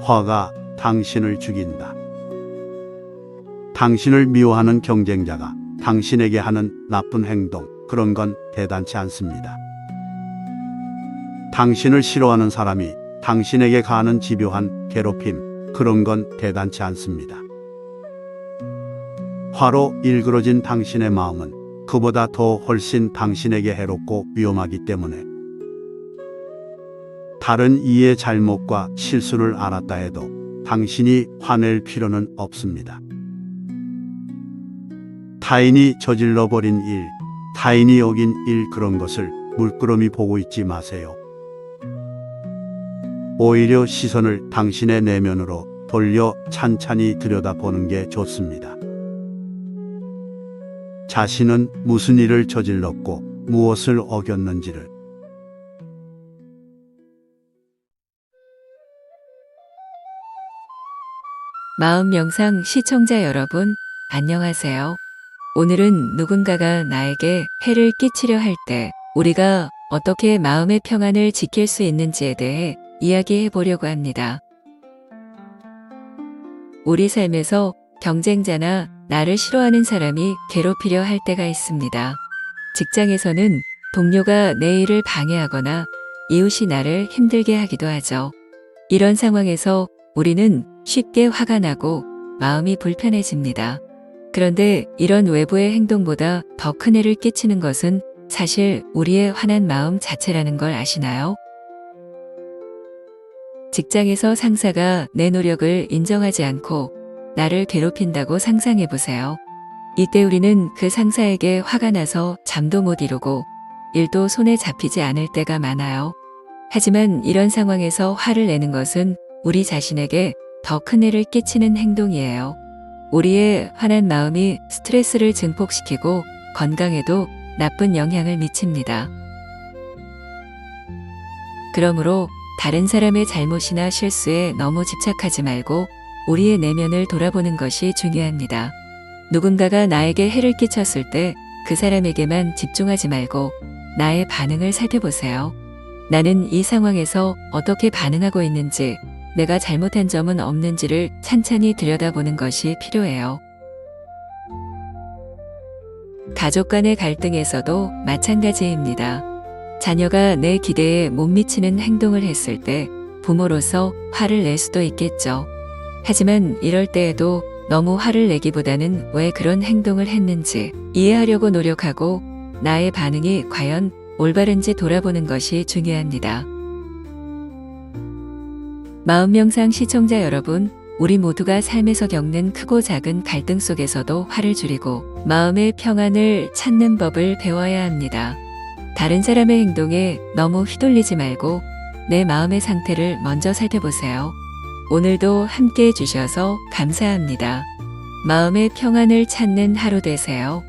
화가 당신을 죽인다. 당신을 미워하는 경쟁자가 당신에게 하는 나쁜 행동, 그런 건 대단치 않습니다. 당신을 싫어하는 사람이 당신에게 가하는 집요한 괴롭힘, 그런 건 대단치 않습니다. 화로 일그러진 당신의 마음은 그보다 더 훨씬 당신에게 해롭고 위험하기 때문에 다른 이의 잘못과 실수를 알았다 해도 당신이 화낼 필요는 없습니다. 타인이 저질러 버린 일, 타인이 어긴 일 그런 것을 물끄러미 보고 있지 마세요. 오히려 시선을 당신의 내면으로 돌려 찬찬히 들여다보는 게 좋습니다. 자신은 무슨 일을 저질렀고 무엇을 어겼는지를 마음 명상 시청자 여러분, 안녕하세요. 오늘은 누군가가 나에게 해를 끼치려 할 때 우리가 어떻게 마음의 평안을 지킬 수 있는지에 대해 이야기해 보려고 합니다. 우리 삶에서 경쟁자나 나를 싫어하는 사람이 괴롭히려 할 때가 있습니다. 직장에서는 동료가 내 일을 방해하거나 이웃이 나를 힘들게 하기도 하죠. 이런 상황에서 우리는 쉽게 화가 나고 마음이 불편해집니다. 그런데 이런 외부의 행동보다 더 큰 해를 끼치는 것은 사실 우리의 화난 마음 자체라는 걸 아시나요? 직장에서 상사가 내 노력을 인정하지 않고 나를 괴롭힌다고 상상해 보세요. 이때 우리는 그 상사에게 화가 나서 잠도 못 이루고 일도 손에 잡히지 않을 때가 많아요. 하지만 이런 상황에서 화를 내는 것은 우리 자신에게 더 큰 해를 끼치는 행동이에요. 우리의 화난 마음이 스트레스를 증폭시키고 건강에도 나쁜 영향을 미칩니다. 그러므로 다른 사람의 잘못이나 실수에 너무 집착하지 말고 우리의 내면을 돌아보는 것이 중요합니다. 누군가가 나에게 해를 끼쳤을 때 그 사람에게만 집중하지 말고 나의 반응을 살펴보세요. 나는 이 상황에서 어떻게 반응하고 있는지, 내가 잘못한 점은 없는지를 찬찬히 들여다보는 것이 필요해요. 가족 간의 갈등에서도 마찬가지입니다. 자녀가 내 기대에 못 미치는 행동을 했을 때 부모로서 화를 낼 수도 있겠죠. 하지만 이럴 때에도 너무 화를 내기보다는 왜 그런 행동을 했는지 이해하려고 노력하고 나의 반응이 과연 올바른지 돌아보는 것이 중요합니다. 마음명상 시청자 여러분, 우리 모두가 삶에서 겪는 크고 작은 갈등 속에서도 화를 줄이고 마음의 평안을 찾는 법을 배워야 합니다. 다른 사람의 행동에 너무 휘둘리지 말고 내 마음의 상태를 먼저 살펴보세요. 오늘도 함께 해주셔서 감사합니다. 마음의 평안을 찾는 하루 되세요.